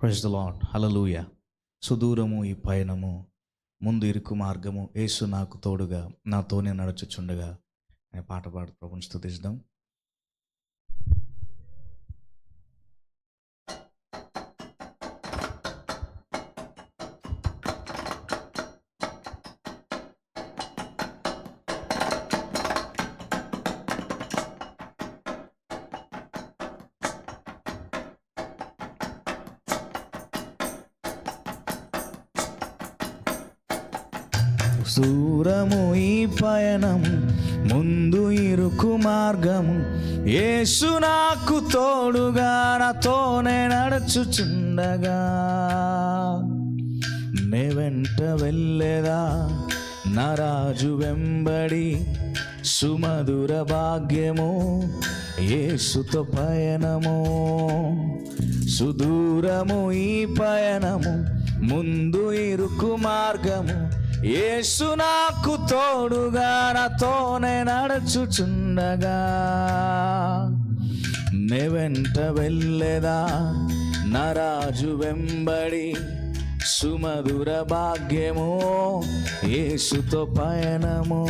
Press the Lord hallelujah సుదూరము ఈ పయనము ముందు ఇరుకు మార్గము యేసు నాకు తోడుగా నాతోనే నడుచుచుండగా అనే పాట పాడు ప్రభుని స్థుతిద్దాం దూరము ఈ పయనం ముందు ఇరుకు మార్గము. యేసు నాకు తోడుగా నాతోనే నడుచుచుండగా. నే వెంట వెళ్ళేదా? నా రాజు వెంబడి సుమధుర భాగ్యము యేసుతో పయనము. సుదూరము ఈ పయనము ముందు ఇరుకు మార్గము. యేసు నాకు తోడుగా నాతోనే నడుచుచుండగా. నే వెంట వెళ్ళేదా? నా రాజు వెంబడి సుమధుర భాగ్యము యేసుతో పయనమో.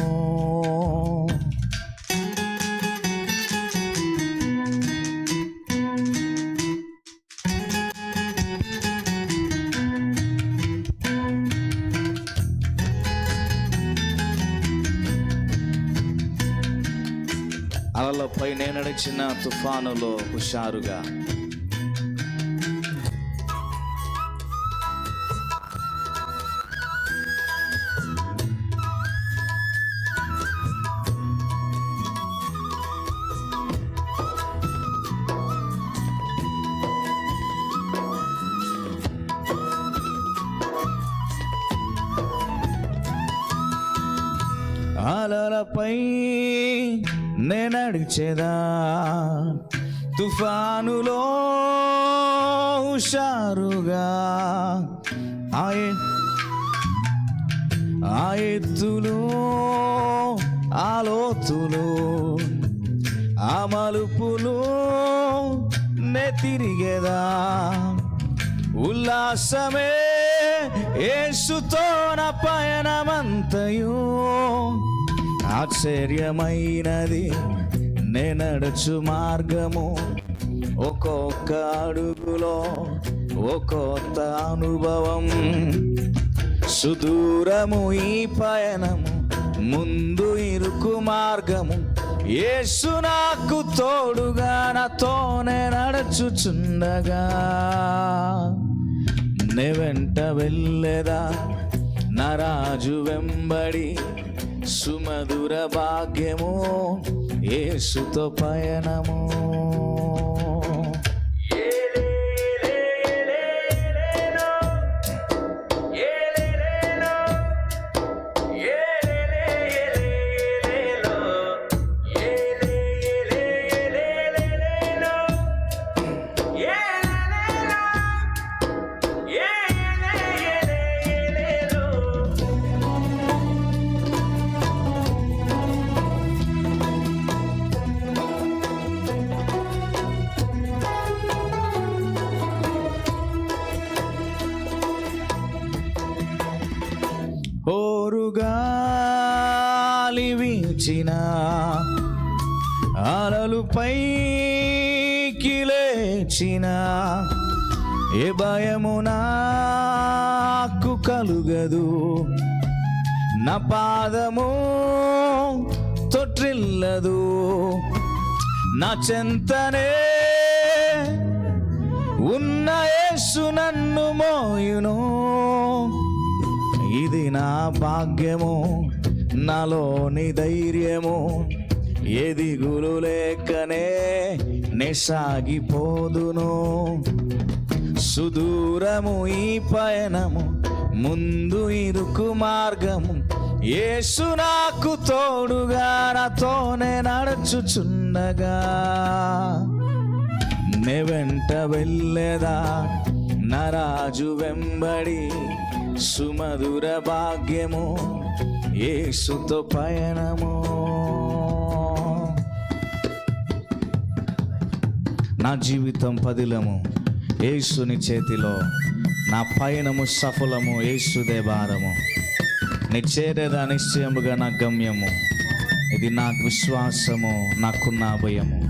అలలపై నేను నడిచిన తుఫానులో హుషారుగా. అలలపై నేనడిచేదా? నడిచేదా తుఫానులో హుషారుగా ఆయే ఆ ఎత్తులు ఆ లోతులు ఆ మలుపులు నే తిరిగేదా ఉల్లాసమే ఏసుతో నా పయనమంతయూ ఆశ్చర్యమైనది. నేనడుచు మార్గము ఒక్కొక్క అడుగులో ఒక్కొక్క అనుభవం. సుదూరము ఈ పయనము ముందు ఇరుకు మార్గము. యేసు నాకు తోడుగా నాతోనే నడుచుచుండగా నే వెంట వెళ్ళేదా? నా రాజు వెంబడి సుమధుర భాగ్యము ఏసుతో పయనము. ఓరుగాలి వీచిన అలలు పైకి లేచిన ఏ భయము నాకు కలుగదు. నా పాదము తొట్టిల్లదు. నా చెంతనే ఉన్న యేసు నన్ను మోయును. ఇది నా భాగ్యము నాలోని ధైర్యము. ఎదిగులు లేకనే నిసాగిపోదును. సుదూరము ఈ పయనము ముందు ఇరుకు మార్గము. యేసు నాకు తోడుగా నాతోనే నడుచుచుండగా. నే వెంట వెళ్ళేదా నరాజు వెంబడి. సుమధుర భాగ్యము ఏసుతో పయనము. నా జీవితం పదిలము ఏసుని చేతిలో. నా పయనము సఫలము యేసుదే భారము నీ చేరేదా నిశ్చయముగా నా గమ్యము? ఇది నాకు విశ్వాసము నాకున్న భయము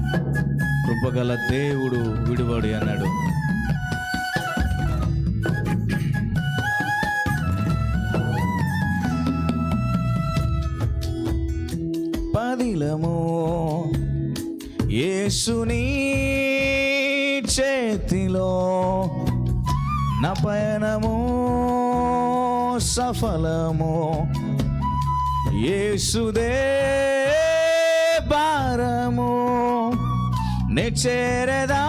కృపగల దేవుడు విడువడు అన్నాడు. పదిలము యేసుని చేతిలో నా పయనము సఫలము. యేసుదే భారము. నే చేరదా?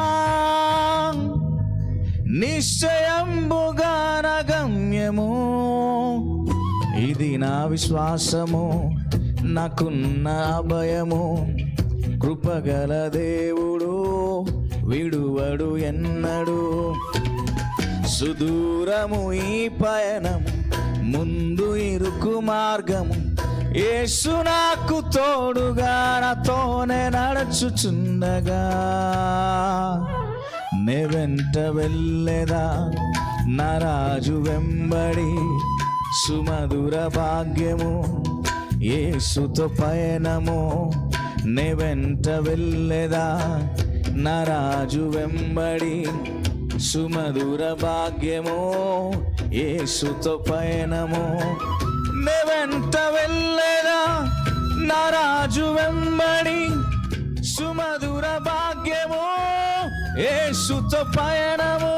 నిశ్చయంబుగా నా ఇది నా విశ్వాసము. నాకున్న భయము కృపగల దేవుడు విడువడు ఎన్నడు. సుదూరము ఈ పయనం ముందు ఇరుకు మార్గము. యేసు నాకు తోడుగా నాతోనే నడచుచుండగా. నే వెంట వెళ్ళేదా నా రాజు వెంబడి సుమధుర భాగ్యము. ఏసుతో పయనము నే వెంట వెళ్ళేదా? నా రాజు వెంబడి సుమధుర భాగ్యము ఏసుతో పయనము నే వెంట వెళ్ళేదా? నా రాజు వెంబడి సుమధుర భాగ్యము ఏసుతో పయనము